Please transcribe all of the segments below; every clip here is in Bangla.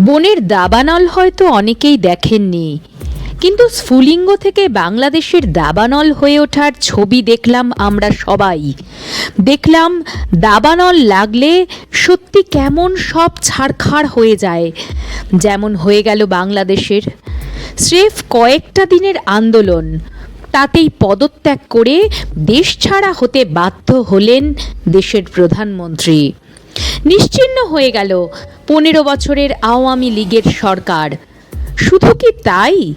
বনের দাবানল হয়তো অনেকেই দেখেননি। কিন্তু স্ফুলিঙ্গ থেকে বাংলাদেশের দাবানল হয়ে ওঠার ছবি দেখলাম আমরা সবাই। দেখলাম দাবানল লাগলে সত্যি কেমন সব ছাড়খাড় হয়ে যায়। যেমন হয়ে গেল বাংলাদেশের। স্রেফ কয়েকটা দিনের আন্দোলন। তাতেই পদত্যাগ করে দেশ ছাড়া হতে বাধ্য হলেন দেশের প্রধানমন্ত্রী। নিশ্চিহ্ন হয়ে গেল পনেরো বছরের আওয়ামী লীগের সরকার। শুধু কি তাই?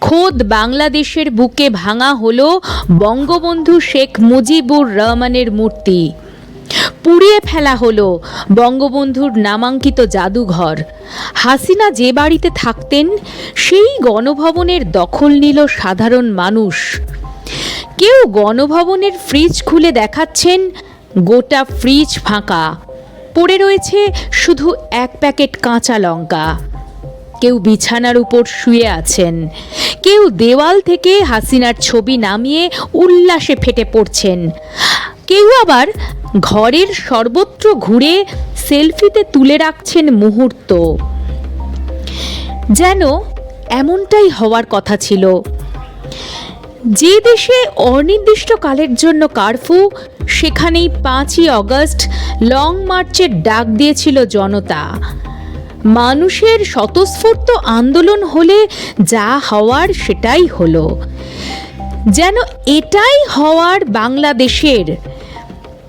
খোদ বাংলাদেশের বুকে ভাঙা হলো বঙ্গবন্ধু শেখ মুজিবুর রহমানের মূর্তি। পুড়িয়ে ফেলা হলো বঙ্গবন্ধুর নামাঙ্কিত জাদুঘর। হাসিনা যে বাড়িতে থাকতেন, সেই গণভবনের দখল নিল সাধারণ মানুষ। কেউ গণভবনের ফ্রিজ খুলে দেখাচ্ছেন, গোটা ফ্রিজ ফাঁকা। পড়ে রয়েছে শুধু এক প্যাকেট কাঁচা লঙ্কা। কেউ বিছানার উপর শুয়ে আছেন। কেউ দেওয়াল থেকে হাসিনার ছবি নামিয়ে উল্লাসে ফেটে পড়ছেন। কেউ আবার ঘরের সর্বত্র ঘুরে সেলফিতে তুলে রাখছেন মুহূর্ত। যেন এমনটাই হওয়ার কথা ছিল। যে দেশে অনির্দিষ্টকালের জন্য কারফিউ সেখানেই পাঁচই অগস্ট লং মার্চের ডাক দিয়েছিল জনতা। মানুষের স্বতঃস্ফূর্ত আন্দোলন হলে যা হওয়ার সেটাই হলো। যেন এটাই হওয়ার বাংলাদেশের।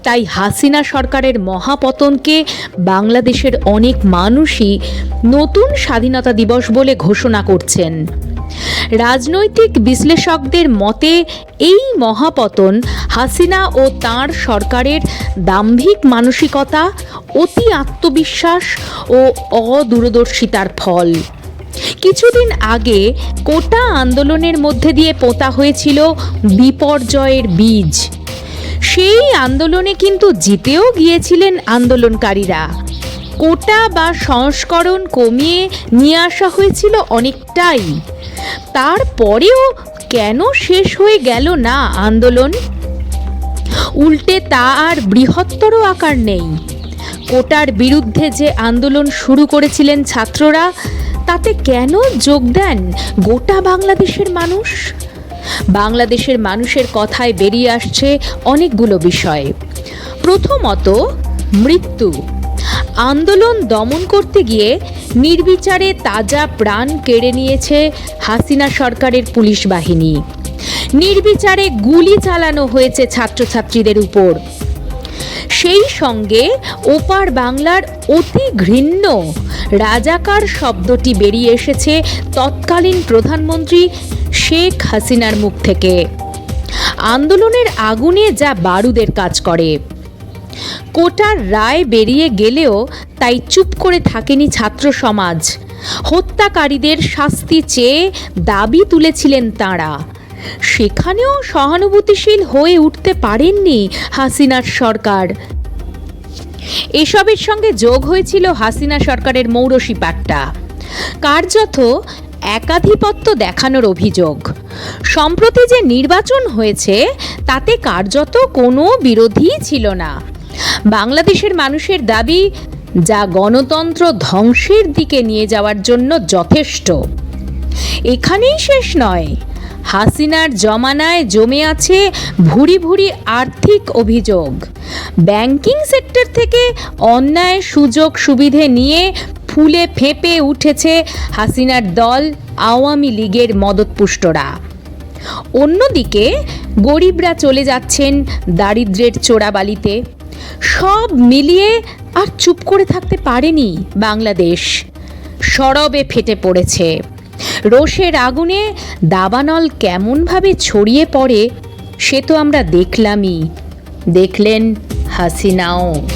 তাই হাসিনা সরকারের মহাপতনকে বাংলাদেশের অনেক মানুষই নতুন স্বাধীনতা দিবস বলে ঘোষণা করছেন। রাজনৈতিক বিশ্লেষকদের মতে, এই মহাপতন হাসিনা ও তাঁর সরকারের দাম্ভিক মানসিকতা, অতি আত্মবিশ্বাস ও অদূরদর্শিতার ফল। কিছুদিন আগে কোটা আন্দোলনের মধ্যে দিয়ে পোতা হয়েছিল বিপর্যয়ের বীজ। সেই আন্দোলনে কিন্তু জিতেও গিয়েছিলেন আন্দোলনকারীরা। কোটা বা সংস্করণ কমিয়ে নিয়ে আসা হয়েছিল অনেকটাই। তারপরেও কেন শেষ হয়ে গেল না আন্দোলন? উল্টে তা আর বৃহত্তর আকার নেই। কোটার বিরুদ্ধে যে আন্দোলন শুরু করেছিলেন ছাত্ররা, তাতে কেন যোগ দেন গোটা বাংলাদেশের মানুষ? বাংলাদেশের মানুষের কথায় বেরিয়ে আসছে অনেকগুলো বিষয়। প্রথমত, মৃত্যু। আন্দোলন দমন করতে গিয়ে নির্বিচারে তাজা প্রাণ কেড়ে নিয়েছে হাসিনা সরকারের পুলিশ বাহিনী। নির্বিচারে গুলি চালানো হয়েছে ছাত্রছাত্রীদের উপর। সেই সঙ্গে ওপার বাংলার অতি ঘৃণ্য রাজাকার শব্দটি বেরিয়ে এসেছে তৎকালীন প্রধানমন্ত্রী শেখ হাসিনার মুখ থেকে। আন্দোলনের আগুনে যা বারুদের কাজ করে। কোটার রায় বেরিয়ে গেলেও তাই চুপ করে থাকেনি ছাত্র সমাজ। হত্যাকারীদের শাস্তি চেয়ে দাবি তুলেছিলেন তাঁরা। সেখানেও সহানুভূতিশীল হয়ে উঠতে পারেননি হাসিনার সরকার। এসবের সঙ্গে যোগ হয়েছিল হাসিনা সরকারের মৌরসী পাট্টা। কার্যত একাধিপত্য দেখানোর অভিযোগ। সম্প্রতি যে নির্বাচন হয়েছে, তাতে কার্যত কোনো বিরোধী ছিল না। বাংলাদেশের মানুষের দাবি যা গণতন্ত্র ধ্বংসের দিকে নিয়ে যাওয়ার জন্য যথেষ্ট। এখানেই শেষ নয়। হাসিনার জমানায় জমে আছে ভুরি ভুরি আর্থিক অভিযোগ। ব্যাংকিং সেক্টর থেকে অন্যায় সুযোগ সুবিধে নিয়ে ফুলে ফেঁপে উঠেছে হাসিনার দল, আওয়ামী লীগের মদতপুষ্টরা। অন্যদিকে গরিবরা চলে যাচ্ছেন দারিদ্রের চোরাবালিতে। সব মিলিয়ে আর চুপ করে থাকতে পারেনি বাংলাদেশ। সরবে ফেটে পড়েছে। রোষের আগুনে দাবানল কেমনভাবে ছড়িয়ে পড়ে, সে তো আমরা দেখলামই। দেখলেন হাসিনাও।